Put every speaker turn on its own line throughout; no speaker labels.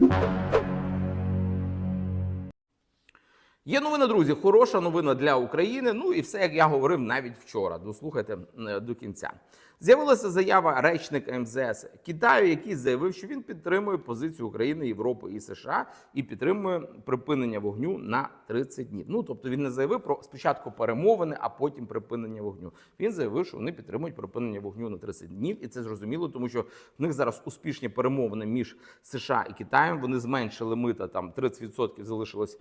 Música Є новина, друзі, хороша новина для України. Ну і все, як я говорив навіть вчора. Дослухайте е, до кінця. З'явилася заява речника МЗС Китаю, який заявив, що він підтримує позицію України, Європи і США і підтримує припинення вогню на 30 днів. Ну тобто він не заявив про спочатку перемовини, а потім припинення вогню. Він заявив, що вони підтримують припинення вогню на 30 днів, і це зрозуміло, тому що в них зараз успішні перемовини між США і Китаєм. Вони зменшили мита там 30% залишилось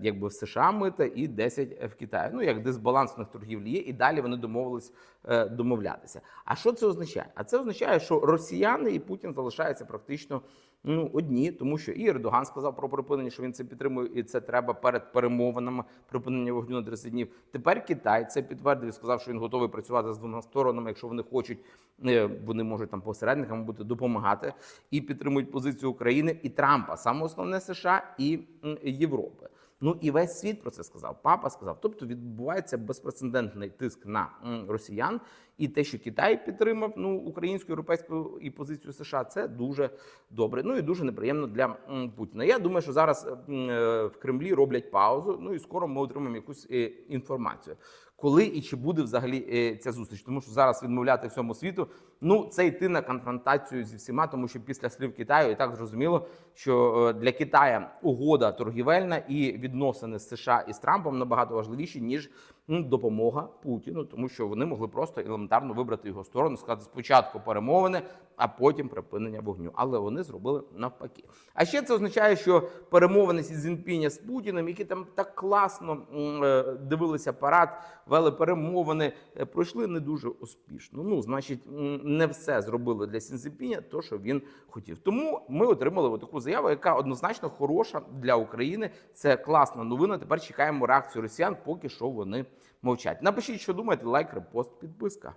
якби в США мита і 10 в Китаї. Ну як дисбаланс в них торгівлі є, і далі вони домовились е, домовлятися. А що це означає? А це означає, що росіяни і Путін залишаються практично ну одні, тому що і Ердоган сказав про припинення, що він це підтримує, і це треба перед перемовинами припинення вогню на 30 днів. Тепер Китай це підтвердив і сказав, що він готовий працювати з двома сторонами, якщо вони хочуть. е, Вони можуть там посередниками бути допомагати і підтримують позицію України і Трампа, саме основне США і Європи. Ну і весь світ про це сказав. Папа сказав. Тобто відбувається безпрецедентний тиск на росіян, і те, що Китай підтримав ну українську європейську і позицію США, це дуже добре. Ну і дуже неприємно для Путіна. Я думаю, що зараз е, в Кремлі роблять паузу. Ну і скоро ми отримаємо якусь е, інформацію. Коли і чи буде взагалі е, ця зустріч, тому що зараз відмовляти всьому світу, ну це йти на конфронтацію зі всіма, тому що після слів Китаю і так зрозуміло, що е, для Китая угода торгівельна і відносини з США і з Трампом набагато важливіші ніж допомога Путіну, тому що вони могли просто елементарно вибрати його сторону, сказати спочатку перемовини, а потім припинення вогню. Але вони зробили навпаки. А ще це означає, що перемовини Сі Цзіньпіня з Путіним, які там так класно е, дивилися парад, вели перемовини, е, пройшли не дуже успішно. Ну, значить, не все зробили для Сі Цзіньпіня, то що він хотів. Тому ми отримали таку заяву, яка однозначно хороша для України. Це класна новина. Тепер чекаємо реакцію росіян, поки що вони мовчать. Напишіть, що думаєте, лайк, репост, підписка.